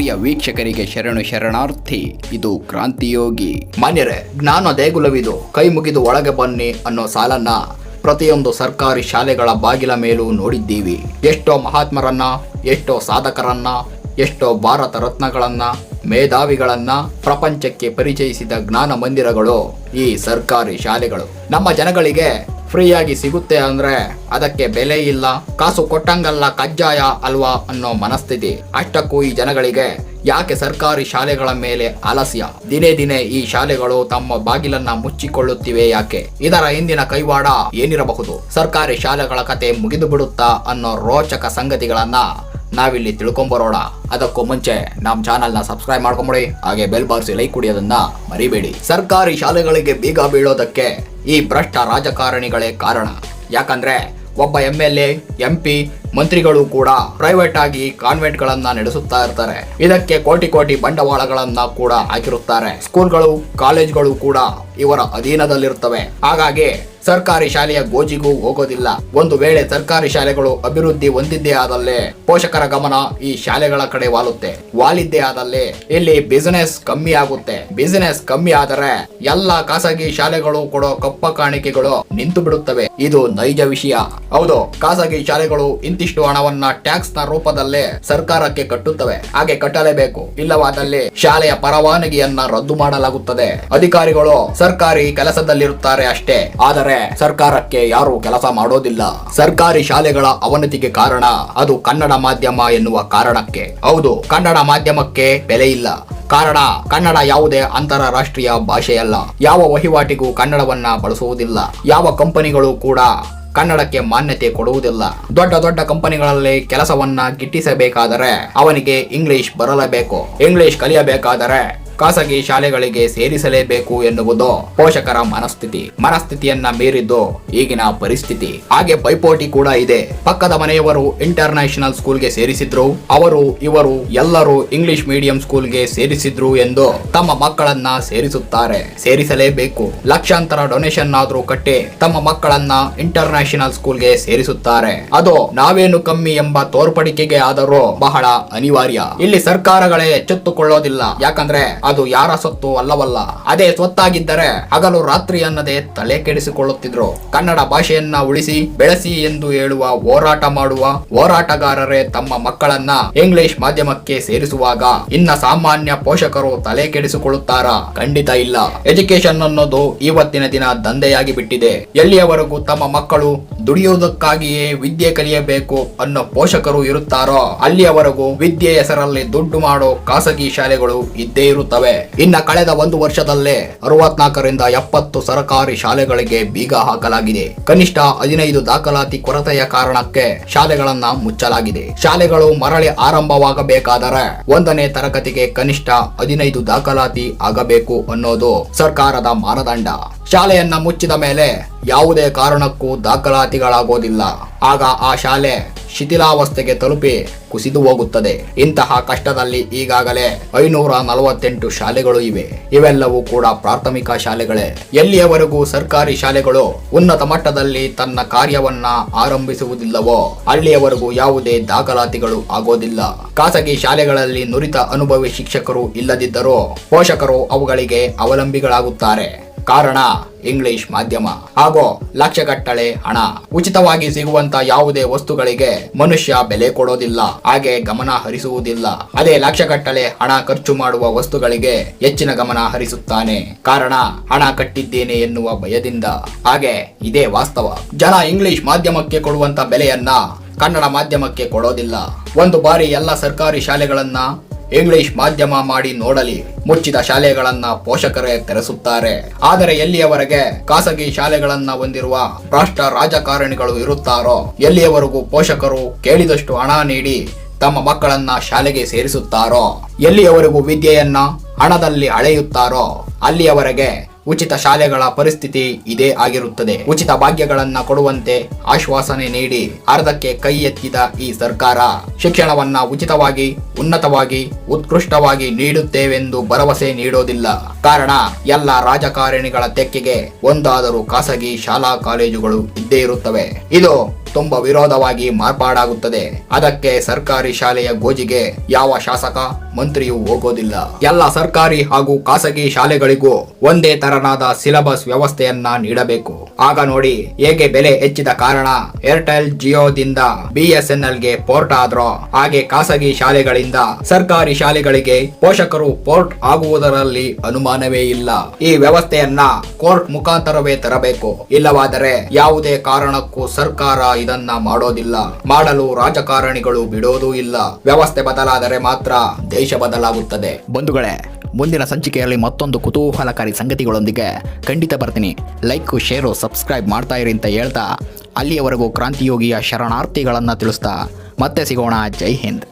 ಪ್ರಿಯ ವೀಕ್ಷಕರಿಗೆ ಶರಣು ಶರಣಾರ್ಥಿ, ಇದು ಕ್ರಾಂತಿಯೋಗಿ ಮಾನ್ಯರೇ, ಜ್ಞಾನ ದೇಗುಲವಿದು, ಕೈ ಮುಗಿದು ಒಳಗೆ ಬನ್ನಿ ಅನ್ನೋ ಸಾಲನ್ನ ಪ್ರತಿಯೊಂದು ಸರ್ಕಾರಿ ಶಾಲೆಗಳ ಬಾಗಿಲ ಮೇಲೂ ನೋಡಿದ್ದೀವಿ. ಎಷ್ಟೋ ಮಹಾತ್ಮರನ್ನ, ಎಷ್ಟೋ ಸಾಧಕರನ್ನ, ಎಷ್ಟೋ ಭಾರತ ರತ್ನಗಳನ್ನ, ಮೇಧಾವಿಗಳನ್ನ ಪ್ರಪಂಚಕ್ಕೆ ಪರಿಚಯಿಸಿದ ಜ್ಞಾನ ಮಂದಿರಗಳು ಈ ಸರ್ಕಾರಿ ಶಾಲೆಗಳು. ನಮ್ಮ ಜನಗಳಿಗೆ ಫ್ರೀಯಾಗಿ ಸಿಗುತ್ತೆ ಅಂದ್ರೆ ಅದಕ್ಕೆ ಬೆಲೆ ಇಲ್ಲ, ಕಾಸು ಕೊಟ್ಟಂಗಲ್ಲ ಕಜ್ಜಾಯ ಅಲ್ವಾ ಅನ್ನೋ ಮನಸ್ಥಿತಿ. ಅಷ್ಟಕ್ಕೂ ಈ ಜನಗಳಿಗೆ ಯಾಕೆ ಸರ್ಕಾರಿ ಶಾಲೆಗಳ ಮೇಲೆ ಆಲಸ್ಯ ದಿನೇ ದಿನೇ ಈ ಶಾಲೆಗಳು ತಮ್ಮ ಬಾಗಿಲನ್ನ ಮುಚ್ಚಿಕೊಳ್ಳುತ್ತಿವೆ ಯಾಕೆ? ಇದರ ಹಿಂದಿನ ಕೈವಾಡ ಏನಿರಬಹುದು? ಸರ್ಕಾರಿ ಶಾಲೆಗಳ ಕತೆ ಮುಗಿದು ಬಿಡುತ್ತಾ ಅನ್ನೋ ರೋಚಕ ಸಂಗತಿಗಳನ್ನ ನಾವಿಲ್ಲಿ ತಿಳ್ಕೊಂಬರೋಣ. ಅದಕ್ಕೂ ಮುಂಚೆ ನಮ್ಮ ಚಾನಲ್ನ ಸಬ್ಸ್ಕ್ರೈಬ್ ಮಾಡ್ಕೊಂಬಿಡಿ. ಹಾಗೆ ಬೆಲ್ ಬಾರಿಸಿ ಲೈಕ್ ಕುಡಿಯೋದನ್ನ ಮರಿಬೇಡಿ. ಸರ್ಕಾರಿ ಶಾಲೆಗಳಿಗೆ ಬೀಗ ಬೀಳೋದಕ್ಕೆ ಈ ಭ್ರಷ್ಟ ರಾಜಕಾರಣಿಗಳೇ ಕಾರಣ. ಯಾಕಂದ್ರೆ ಒಬ್ಬ M L A, M P, ಮಂತ್ರಿಗಳು ಕೂಡ ಪ್ರೈವೇಟ್ ಆಗಿ ಕಾನ್ವೆಂಟ್ಗಳನ್ನ ನಡೆಸುತ್ತಾ ಇರ್ತಾರೆ. ಇದಕ್ಕೆ ಕೋಟಿ ಕೋಟಿ ಬಂಡವಾಳಗಳನ್ನ ಕೂಡ ಹಾಕಿರುತ್ತಾರೆ. ಸ್ಕೂಲ್ಗಳು ಕಾಲೇಜ್ಗಳು ಕೂಡ ಇವರ ಅಧೀನದಲ್ಲಿರುತ್ತವೆ ಹಾಗಾಗಿ ಸರ್ಕಾರಿ ಶಾಲೆಯ ಗೋಜಿಗೂ ಹೋಗೋದಿಲ್ಲ. ಒಂದು ವೇಳೆ ಸರ್ಕಾರಿ ಶಾಲೆಗಳು ಅಭಿವೃದ್ಧಿ ಹೊಂದಿದ್ದೇ ಆದಲ್ಲಿ ಪೋಷಕರ ಗಮನ ಈ ಶಾಲೆಗಳ ಕಡೆ ವಾಲುತ್ತೆ. ವಾಲಿದ್ದೇ ಆದಲ್ಲಿ ಇಲ್ಲಿ ಬಿಸಿನೆಸ್ ಕಮ್ಮಿ ಆಗುತ್ತೆ. ಬಿಸಿನೆಸ್ ಕಮ್ಮಿ ಆದರೆ ಎಲ್ಲಾ ಖಾಸಗಿ ಶಾಲೆಗಳು ಕೊಡೋ ಕಪ್ಪ ಕಾಣಿಕೆಗಳು ನಿಂತು ಬಿಡುತ್ತವೆ. ಇದು ನೈಜ ವಿಷಯ. ಹೌದು, ಖಾಸಗಿ ಶಾಲೆಗಳು ಇಂತಿಷ್ಟು ಹಣವನ್ನ ಟ್ಯಾಕ್ಸ್ನ ರೂಪದಲ್ಲೇ ಸರ್ಕಾರಕ್ಕೆ ಕಟ್ಟುತ್ತವೆ. ಹಾಗೆ ಕಟ್ಟಲೇಬೇಕು. ಇಲ್ಲವಾದಲ್ಲಿ ಶಾಲೆಯ ಪರವಾನಗಿಯನ್ನ ರದ್ದು ಮಾಡಲಾಗುತ್ತದೆ. ಅಧಿಕಾರಿಗಳು ಸರ್ಕಾರಿ ಕೆಲಸದಲ್ಲಿರುತ್ತಾರೆ ಅಷ್ಟೇ. ಆದರೆ ಸರ್ಕಾರಕ್ಕೆ ಯಾರು ಕೆಲಸ ಮಾಡೋದಿಲ್ಲ. ಸರ್ಕಾರಿ ಶಾಲೆಗಳ ಅವನತಿಗೆ ಕಾರಣ ಅದು ಕನ್ನಡ ಮಾಧ್ಯಮ ಎನ್ನುವ ಕಾರಣಕ್ಕೆ. ಹೌದು, ಕನ್ನಡ ಮಾಧ್ಯಮಕ್ಕೆ ಬೆಲೆ ಇಲ್ಲ. ಕಾರಣ, ಕನ್ನಡ ಯಾವುದೇ ಅಂತಾರಾಷ್ಟ್ರೀಯ ಭಾಷೆಯಲ್ಲ. ಯಾವ ವಹಿವಾಟಿಗೂ ಕನ್ನಡವನ್ನ ಬಳಸುವುದಿಲ್ಲ. ಯಾವ ಕಂಪನಿಗಳು ಕೂಡ ಕನ್ನಡಕ್ಕೆ ಮಾನ್ಯತೆ ಕೊಡುವುದಿಲ್ಲ. ದೊಡ್ಡ ದೊಡ್ಡ ಕಂಪನಿಗಳಲ್ಲಿ ಕೆಲಸವನ್ನ ಗಿಟ್ಟಿಸಬೇಕಾದರೆ ಅವನಿಗೆ ಇಂಗ್ಲಿಷ್ ಬರಲೇಬೇಕು. ಇಂಗ್ಲಿಷ್ ಕಲಿಯಬೇಕಾದರೆ ಖಾಸಗಿ ಶಾಲೆಗಳಿಗೆ ಸೇರಿಸಲೇಬೇಕು ಎನ್ನುವುದು ಪೋಷಕರ ಮನಸ್ಥಿತಿ. ಮನಸ್ಥಿತಿಯನ್ನ ಮೀರಿದ್ದು ಈಗಿನ ಪರಿಸ್ಥಿತಿ. ಹಾಗೆ ಪೈಪೋಟಿ ಕೂಡ ಇದೆ. ಪಕ್ಕದ ಮನೆಯವರು ಇಂಟರ್ ನ್ಯಾಷನಲ್ ಸ್ಕೂಲ್ಗೆ ಸೇರಿಸಿದ್ರು. ಅವರು, ಇವರು, ಎಲ್ಲರೂ ಇಂಗ್ಲಿಷ್ ಮೀಡಿಯಂ ಸ್ಕೂಲ್ಗೆ ಸೇರಿಸಿದ್ರು ಎಂದು ತಮ್ಮ ಮಕ್ಕಳನ್ನ ಸೇರಿಸುತ್ತಾರೆ. ಸೇರಿಸಲೇಬೇಕು. ಲಕ್ಷಾಂತರ ಡೊನೇಷನ್ ಆದ್ರೂ ಕಟ್ಟಿ ತಮ್ಮ ಮಕ್ಕಳನ್ನ ಇಂಟರ್ ನ್ಯಾಷನಲ್ ಸ್ಕೂಲ್ಗೆ ಸೇರಿಸುತ್ತಾರೆ. ಅದು ನಾವೇನು ಕಮ್ಮಿ ಎಂಬ ತೋರ್ಪಡಿಕೆಗೆ ಆದರೂ ಬಹಳ ಅನಿವಾರ್ಯ. ಇಲ್ಲಿ ಸರ್ಕಾರಗಳೇ ಎಚ್ಚೆತ್ತುಕೊಳ್ಳೋದಿಲ್ಲ. ಯಾಕಂದ್ರೆ ಅದು ಯಾರ ಸೊತ್ತು ಅಲ್ಲವಲ್ಲ. ಅದೇ ಸ್ವತ್ತಾಗಿದ್ದರೆ ಹಗಲು ರಾತ್ರಿ ಅನ್ನದೇ ತಲೆ ಕೆಡಿಸಿಕೊಳ್ಳುತ್ತಿದ್ರು. ಕನ್ನಡ ಭಾಷೆಯನ್ನ ಉಳಿಸಿ, ಬೆಳೆಸಿ ಎಂದು ಹೇಳುವ, ಹೋರಾಟ ಮಾಡುವ ಹೋರಾಟಗಾರರೇ ತಮ್ಮ ಮಕ್ಕಳನ್ನ ಇಂಗ್ಲಿಷ್ ಮಾಧ್ಯಮಕ್ಕೆ ಸೇರಿಸುವಾಗ ಇನ್ನ ಸಾಮಾನ್ಯ ಪೋಷಕರು ತಲೆ ಕೆಡಿಸಿಕೊಳ್ಳುತ್ತಾರ? ಖಂಡಿತ ಇಲ್ಲ. ಎಜುಕೇಶನ್ ಅನ್ನೋದು ಇವತ್ತಿನ ದಿನ ದಂಧೆಯಾಗಿ ಬಿಟ್ಟಿದೆ. ಎಲ್ಲಿಯವರೆಗೂ ತಮ್ಮ ಮಕ್ಕಳು ದುಡಿಯುವುದಕ್ಕಾಗಿಯೇ ವಿದ್ಯೆ ಕಲಿಯಬೇಕು ಅನ್ನೋ ಪೋಷಕರು ಇರುತ್ತಾರೋ ಅಲ್ಲಿಯವರೆಗೂ ವಿದ್ಯೆ ಹೆಸರಲ್ಲಿ ದುಡ್ಡು ಮಾಡೋ ಖಾಸಗಿ ಶಾಲೆಗಳು ಇದ್ದೇ ಇರುತ್ತವೆ. ಇನ್ನ ಕಳೆದ ಒಂದು ವರ್ಷದಲ್ಲೇ ಅರವತ್ನಾಲ್ಕರಿಂದ ಎಪ್ಪತ್ತು ಸರ್ಕಾರಿ ಶಾಲೆಗಳಿಗೆ ಬೀಗ ಹಾಕಲಾಗಿದೆ. ಕನಿಷ್ಠ ಹದಿನೈದು ದಾಖಲಾತಿ ಕೊರತೆಯ ಕಾರಣಕ್ಕೆ ಶಾಲೆಗಳನ್ನ ಮುಚ್ಚಲಾಗಿದೆ. ಶಾಲೆಗಳು ಮರಳಿ ಆರಂಭವಾಗಬೇಕಾದರೆ ಒಂದನೇ ತರಗತಿಗೆ ಕನಿಷ್ಠ ಹದಿನೈದು ದಾಖಲಾತಿ ಆಗಬೇಕು ಅನ್ನೋದು ಸರ್ಕಾರದ ಮಾನದಂಡ. ಶಾಲೆಯನ್ನ ಮುಚ್ಚಿದ ಮೇಲೆ ಯಾವುದೇ ಕಾರಣಕ್ಕೂ ದಾಖಲಾತಿಗಳಾಗೋದಿಲ್ಲ. ಆಗ ಆ ಶಾಲೆ ಶಿಥಿಲಾವಸ್ಥೆಗೆ ತಲುಪಿ ಕುಸಿದು ಹೋಗುತ್ತದೆ. ಇಂತಹ ಕಷ್ಟದಲ್ಲಿ ಈಗಾಗಲೇ ಐನೂರ ನಲವತ್ತೆಂಟು ಶಾಲೆಗಳು ಇವೆ. ಇವೆಲ್ಲವೂ ಕೂಡ ಪ್ರಾಥಮಿಕ ಶಾಲೆಗಳೇ. ಎಲ್ಲಿಯವರೆಗೂ ಸರ್ಕಾರಿ ಶಾಲೆಗಳು ಉನ್ನತ ಮಟ್ಟದಲ್ಲಿ ತನ್ನ ಕಾರ್ಯವನ್ನ ಆರಂಭಿಸುವುದಿಲ್ಲವೋ, ಅಲ್ಲಿಯವರೆಗೂ ಯಾವುದೇ ದಾಖಲಾತಿಗಳು ಆಗೋದಿಲ್ಲ. ಖಾಸಗಿ ಶಾಲೆಗಳಲ್ಲಿ ನುರಿತ ಅನುಭವಿ ಶಿಕ್ಷಕರು ಇಲ್ಲದಿದ್ದರೂ ಪೋಷಕರು ಅವುಗಳಿಗೆ ಅವಲಂಬಿಗಳಾಗುತ್ತಾರೆ. ಕಾರಣ, ಇಂಗ್ಲಿಷ್ ಮಾಧ್ಯಮ ಹಾಗೂ ಲಕ್ಷಗಟ್ಟಲೆ ಹಣ. ಉಚಿತವಾಗಿ ಸಿಗುವಂತ ಯಾವುದೇ ವಸ್ತುಗಳಿಗೆ ಮನುಷ್ಯ ಬೆಲೆ ಕೊಡೋದಿಲ್ಲ, ಹಾಗೆ ಗಮನ ಹರಿಸುವುದಿಲ್ಲ. ಅದೇ ಲಕ್ಷಗಟ್ಟಲೆ ಹಣ ಖರ್ಚು ಮಾಡುವ ವಸ್ತುಗಳಿಗೆ ಹೆಚ್ಚಿನ ಗಮನ ಹರಿಸುತ್ತಾನೆ. ಕಾರಣ, ಹಣ ಕಟ್ಟಿದ್ದೇನೆ ಎನ್ನುವ ಭಯದಿಂದ. ಹಾಗೆ ಇದೇ ವಾಸ್ತವ. ಜನ ಇಂಗ್ಲಿಷ್ ಮಾಧ್ಯಮಕ್ಕೆ ಕೊಡುವಂತ ಬೆಲೆಯನ್ನ ಕನ್ನಡ ಮಾಧ್ಯಮಕ್ಕೆ ಕೊಡೋದಿಲ್ಲ. ಒಂದು ಬಾರಿ ಎಲ್ಲ ಸರ್ಕಾರಿ ಶಾಲೆಗಳನ್ನ ಇಂಗ್ಲಿಷ್ ಮಾಧ್ಯಮ ಮಾಡಿ ನೋಡಲಿ. ಮುಚ್ಚಿದ ಶಾಲೆಗಳನ್ನ ಪೋಷಕರೇ ತೆರೆಸುತ್ತಾರೆ. ಆದರೆ ಎಲ್ಲಿಯವರೆಗೆ ಖಾಸಗಿ ಶಾಲೆಗಳನ್ನ ಹೊಂದಿರುವ ರಾಷ್ಟ್ರ ರಾಜಕಾರಣಿಗಳು ಇರುತ್ತಾರೋ? ಎಲ್ಲಿಯವರೆಗೂ ಪೋಷಕರು ಕೇಳಿದಷ್ಟು ಹಣ ನೀಡಿ ತಮ್ಮ ಮಕ್ಕಳನ್ನ ಶಾಲೆಗೆ ಸೇರಿಸುತ್ತಾರೋ? ಎಲ್ಲಿಯವರೆಗೂ ವಿದ್ಯೆಯನ್ನ ಹಣದಲ್ಲಿ ಅಳೆಯುತ್ತಾರೋ? ಅಲ್ಲಿಯವರೆಗೆ ಉಚಿತ ಶಾಲೆಗಳ ಪರಿಸ್ಥಿತಿ ಇದೇ ಆಗಿರುತ್ತದೆ. ಉಚಿತ ಭಾಗ್ಯಗಳನ್ನ ಕೊಡುವಂತೆ ಆಶ್ವಾಸನೆ ನೀಡಿ ಅರ್ಧಕ್ಕೆ ಕೈ ಎತ್ತಿದ ಈ ಸರ್ಕಾರ ಶಿಕ್ಷಣವನ್ನ ಉಚಿತವಾಗಿ, ಉನ್ನತವಾಗಿ, ಉತ್ಕೃಷ್ಟವಾಗಿ ನೀಡುತ್ತೇವೆಂದು ಭರವಸೆ ನೀಡೋದಿಲ್ಲ. ಕಾರಣ, ಎಲ್ಲ ರಾಜಕಾರಣಿಗಳ ತೆಕ್ಕೆಗೆ ಒಂದಾದರೂ ಖಾಸಗಿ ಶಾಲಾ ಕಾಲೇಜುಗಳು ಇದ್ದೇ ಇರುತ್ತವೆ. ಇದು ತುಂಬಾ ವಿರೋಧವಾಗಿ ಮಾರ್ಪಾಡಾಗುತ್ತದೆ. ಅದಕ್ಕೆ ಸರ್ಕಾರಿ ಶಾಲೆಯ ಗೋಜಿಗೆ ಯಾವ ಶಾಸಕ ಮಂತ್ರಿಯೂ ಹೋಗೋದಿಲ್ಲ. ಎಲ್ಲ ಸರ್ಕಾರಿ ಹಾಗೂ ಖಾಸಗಿ ಶಾಲೆಗಳಿಗೂ ಒಂದೇ ತರನಾದ ಸಿಲೆಬಸ್ ವ್ಯವಸ್ಥೆಯನ್ನ ನೀಡಬೇಕು. ಆಗ ನೋಡಿ ಹೇಗೆ ಬೆಲೆ ಹೆಚ್ಚಿದ ಕಾರಣ ಏರ್ಟೆಲ್ ಜಿಯೋದಿಂದ ಬಿಎಸ್ಎನ್ಎಲ್ಗೆ ಪೋರ್ಟ್ ಆದ್ರೋ, ಹಾಗೆ ಖಾಸಗಿ ಶಾಲೆಗಳಿಂದ ಸರ್ಕಾರಿ ಶಾಲೆಗಳಿಗೆ ಪೋಷಕರು ಪೋರ್ಟ್ ಆಗುವುದರಲ್ಲಿ ಅನುಮಾನವೇ ಇಲ್ಲ. ಈ ವ್ಯವಸ್ಥೆಯನ್ನ ಕೋರ್ಟ್ ಮುಖಾಂತರವೇ ತರಬೇಕು. ಇಲ್ಲವಾದರೆ ಯಾವುದೇ ಕಾರಣಕ್ಕೂ ಸರ್ಕಾರ ಇದನ್ನ ಮಾಡೋದಿಲ್ಲ. ಮಾಡಲು ರಾಜಕಾರಣಿಗಳು ಬಿಡೋದೂ ಇಲ್ಲ. ವ್ಯವಸ್ಥೆ ಬದಲಾದರೆ ಮಾತ್ರ ದೇಶ ಬದಲಾಗುತ್ತದೆ. ಬಂಧುಗಳೇ, ಮುಂದಿನ ಸಂಚಿಕೆಯಲ್ಲಿ ಮತ್ತೊಂದು ಕುತೂಹಲಕಾರಿ ಸಂಗತಿಗಳೊಂದಿಗೆ ಖಂಡಿತ ಬರ್ತೀನಿ. ಲೈಕ್, ಶೇರು, ಸಬ್ಸ್ಕ್ರೈಬ್ ಮಾಡ್ತಾ ಇರಿ ಅಂತ ಹೇಳ್ತಾ, ಅಲ್ಲಿಯವರೆಗೂ ಕ್ರಾಂತಿಯೋಗಿಯ ಶರಣಾರ್ಥಿಗಳನ್ನು ತಿಳಿಸ್ತಾ ಮತ್ತೆ ಸಿಗೋಣ. ಜೈ ಹಿಂದ್.